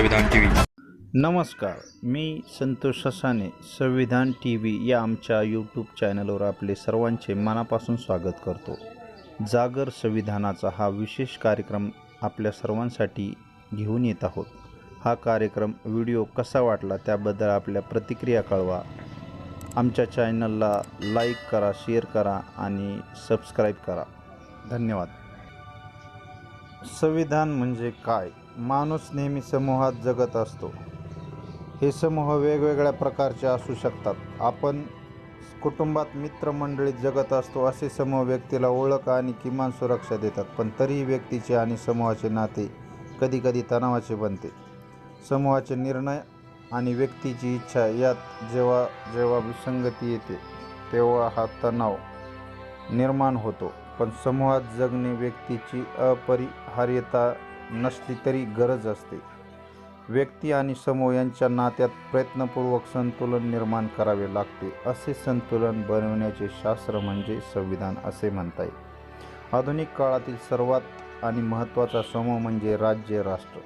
संविधान T V नमस्कार मी संतोष ससाने संविधान टी व्ही या आमच्या यूट्यूब चॅनलवर आपले सर्वांचे मनापासून स्वागत करतो. जागर संविधानाचा हा विशेष कार्यक्रम आपल्या सर्वांसाठी घेऊन येत आहोत. हा कार्यक्रम व्हिडिओ कसा वाटला त्याबद्दल आपल्या प्रतिक्रिया कळवा. आमच्या चॅनलला लाईक करा शेअर करा आणि सबस्क्राईब करा. धन्यवाद. संविधान म्हणजे काय? माणूस नेहमी समूहात जगत असतो. हे समूह वेगवेगळ्या प्रकारचे असू शकतात. आपण कुटुंबात मित्रमंडळीत जगत असतो असे समूह व्यक्तीला ओळख आणि किमान सुरक्षा देतात. पण तरीही व्यक्तीचे आणि समूहाचे नाते कधीकधी तणावाचे बनते. समूहाचे निर्णय आणि व्यक्तीची इच्छा यात जेव्हा जेव्हा विसंगती येते तेव्हा हा तणाव निर्माण होतो. पण समूहात जगणे व्यक्तीची अपरिहार्यता नसली तरी गरज असते. व्यक्ती आणि समूह यांच्या नात्यात प्रयत्नपूर्वक संतुलन निर्माण करावे लागते. असे संतुलन बनवण्याचे शास्त्र म्हणजे संविधान असे म्हणता येईल. आधुनिक काळातील सर्वात आणि महत्त्वाचा समूह म्हणजे राज्य राष्ट्र.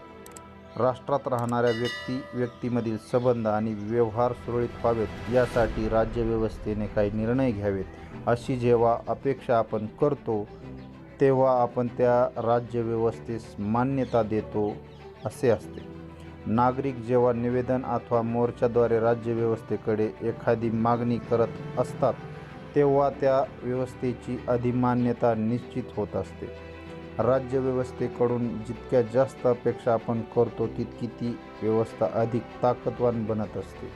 राष्ट्रात राहणाऱ्या व्यक्ती व्यक्तीमधील संबंध आणि व्यवहार सुरळीत व्हावेत. यासाठी राज्यव्यवस्थेने काही निर्णय घ्यावेत. अशी जेव्हा अपेक्षा आपण करतो तेव्हा आपण त्या राज्यव्यवस्थेस मान्यता देतो असे असते. नागरिक जेव्हा निवेदन अथवा मोर्चाद्वारे राज्यव्यवस्थेकडे एखादी मागणी करत असतात तेव्हा त्या व्यवस्थेची अधिमान्यता निश्चित होत असते. राज्यव्यवस्थेकडून जितक्या जास्त अपेक्षा आपण करतो तितकी ती व्यवस्था अधिक ताकदवान बनत असते.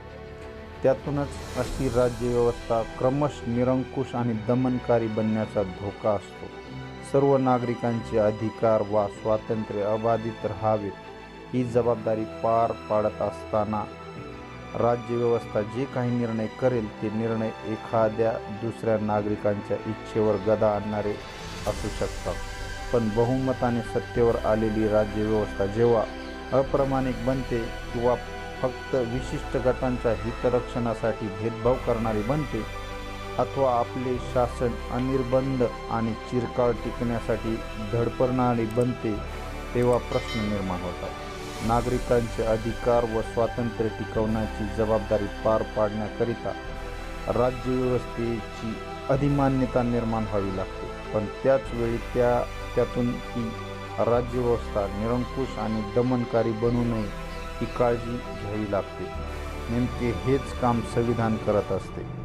त्यातूनच अशी राज्यव्यवस्था क्रमश निरंकुश आणि दमनकारी बनण्याचा धोका असतो. सर्व नागरिकांचे अधिकार वा स्वातंत्र्य अबाधित राहावेत ही जबाबदारी पार पाडत असताना राज्यव्यवस्था जे काही निर्णय करेल ते निर्णय एखाद्या दुसऱ्या नागरिकांच्या इच्छेवर गदा आणणारे असू शकतात. पण बहुमताने सत्तेवर आलेली राज्यव्यवस्था जेव्हा अप्रामाणिक बनते किंवा फक्त विशिष्ट गटांच्या हितरक्षणासाठी भेदभाव करणारी बनते अथवा आपले शासन अनिर्बंध आणि चिरकाळ टिकण्यासाठी धडपडणारी बनते तेव्हा प्रश्न निर्माण होतात. नागरिकांचे अधिकार व स्वातंत्र्य टिकवण्याची जबाबदारी पार पाडण्याकरिता राज्यव्यवस्थेची अधिमान्यता निर्माण व्हावी लागते. पण त्याचवेळी त्या त्यातून ती राज्यव्यवस्था निरंकुश आणि दमनकारी बनू नये ही काळजी घ्यावी लागते. नेमके हेच काम संविधान करत असते.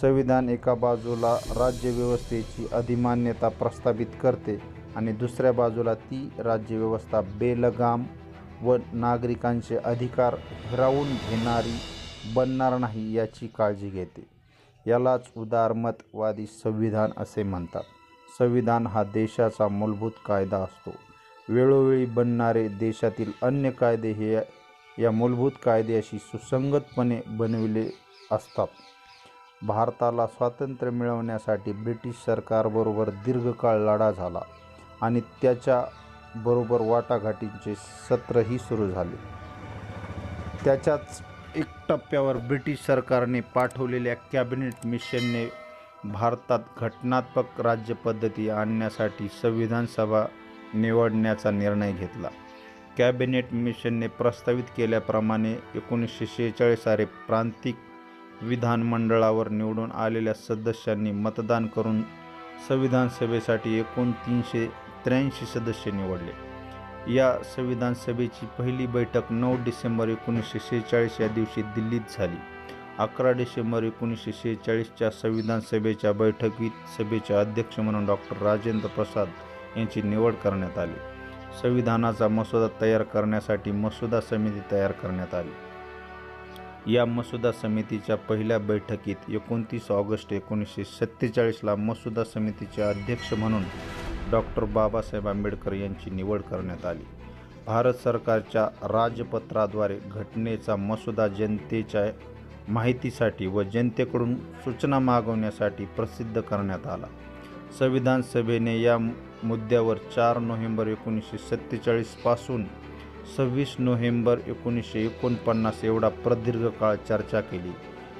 संविधान एका बाजूला राज्यव्यवस्थेची अधिमान्यता प्रस्थापित करते आणि दुसऱ्या बाजूला ती राज्यव्यवस्था बेलगाम व नागरिकांचे अधिकार हिरावून घेणारी बनणार नाही याची काळजी घेते. यालाच उदारमतवादी संविधान असे म्हणतात. संविधान हा देशाचा मूलभूत कायदा असतो. वेळोवेळी बनणारे देशातील अन्य कायदे हे या मूलभूत कायद्याशी सुसंगतपणे बनविले असतात. भारताला स्वातंत्र्य मिळवण्यासाठी ब्रिटिश सरकारबरोबर दीर्घकाळ लढा झाला आणि त्याच्याबरोबर वाटाघाटींचे सत्रही सुरू झाले. त्याच्याच एक टप्प्यावर ब्रिटिश सरकारने पाठवलेल्या कॅबिनेट मिशनने भारतात घटनात्मक राज्यपद्धती आणण्यासाठी संविधान सभा निवडण्याचा निर्णय घेतला. कॅबिनेट मिशनने प्रस्तावित केल्याप्रमाणे एकोणीसशे शेहेचाळीस सारे प्रांतिक विधानमंडळावर निवडून आलेल्या सदस्यांनी मतदान करून संविधान सभेसाठी एकूण तीनशे त्र्याऐंशी सदस्य निवडले. या संविधान सभेची पहिली बैठक नऊ डिसेंबर एकोणीसशे शेहेचाळीस या दिवशी दिल्लीत झाली. अकरा डिसेंबर एकोणीसशे शेहेचाळीसच्या संविधान सभेच्या बैठकीत सभेचे अध्यक्ष म्हणून डॉक्टर राजेंद्र प्रसाद यांची निवड करण्यात आली. संविधानाचा मसुदा तयार करण्यासाठी मसुदा समिती तयार करण्यात आली. या मसुदा समितीच्या पहिल्या बैठकीत एकोणतीस ऑगस्ट एकोणीसशे सत्तेचाळीसला मसुदा समितीचे अध्यक्ष म्हणून डॉक्टर बाबासाहेब आंबेडकर यांची निवड करण्यात आली. भारत सरकारच्या राजपत्राद्वारे घटनेचा मसुदा जनतेच्या माहितीसाठी व जनतेकडून सूचना मागवण्यासाठी प्रसिद्ध करण्यात आला. संविधान सभेने या मुद्द्यावर चार नोव्हेंबर एकोणीसशे सत्तेचाळीसपासून सव्वीस नोव्हेंबर एकोणीसशे एकोणपन्नास एवढा प्रदीर्घ काळ चर्चा केली.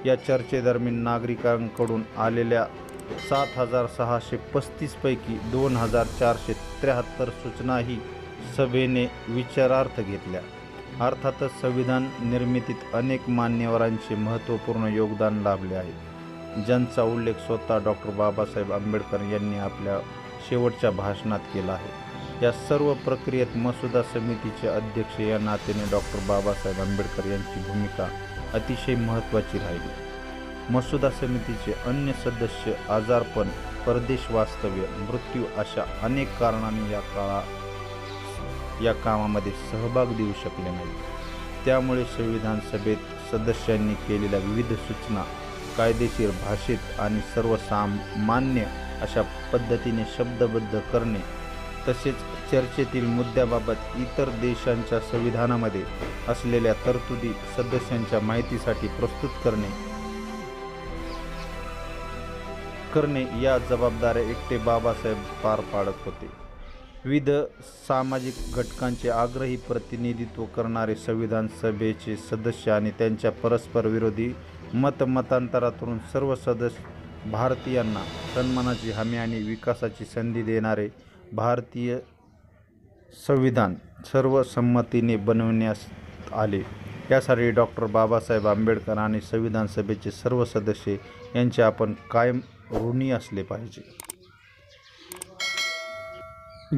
या चर्चेदरम्यान नागरिकांकडून आलेल्या सात हजार सहाशे पस्तीसपैकी दोन हजार चारशे त्र्याहत्तर सूचनाही सभेने विचारार्थ घेतल्या. अर्थातच संविधान निर्मितीत अनेक मान्यवरांचे महत्त्वपूर्ण योगदान लाभले आहे. ज्यांचा उल्लेख स्वतः डॉक्टर बाबासाहेब आंबेडकर यांनी आपल्या शेवटच्या भाषणात केला आहे. या सर्व प्रक्रियेत मसुदा समितीचे अध्यक्ष या नात्याने डॉक्टर बाबासाहेब आंबेडकर यांची भूमिका अतिशय महत्त्वाची राहिली. मसुदा समितीचे अन्य सदस्य आजारपण परदेश वास्तव्य मृत्यू अशा अनेक कारणांनी या काळा या कामामध्ये सहभाग देऊ शकले नाही त्यामुळे संविधान सभेत सदस्यांनी केलेल्या विविध सूचना कायदेशीर भाषेत आणि सर्वसामान्य अशा पद्धतीने शब्दबद्ध करणे तसेच चर्चेतील मुद्द्याबाबत इतर देशांच्या संविधानामध्ये असलेल्या तरतुदी सदस्यांच्या माहितीसाठी प्रस्तुत करणे. करणे या जबाबदाऱ्या एकटे बाबासाहेब पार पाडत होते. विविध सामाजिक घटकांचे आग्रही प्रतिनिधित्व करणारे संविधान सभेचे सदस्य आणि त्यांच्या परस्पर विरोधी मतमतांतरातून सर्व सदस्य भारतीयांना सन्मानाची हमी आणि विकासाची संधी देणारे भारतीय संविधान सर्वसंमतीने बनवण्यास आले. यासाठी डॉक्टर बाबासाहेब आंबेडकर आणि संविधान सभेचे सर्व सदस्य यांचे आपण कायम ऋणी असले पाहिजे.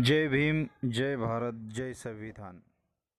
जय भीम जय भारत जय संविधान.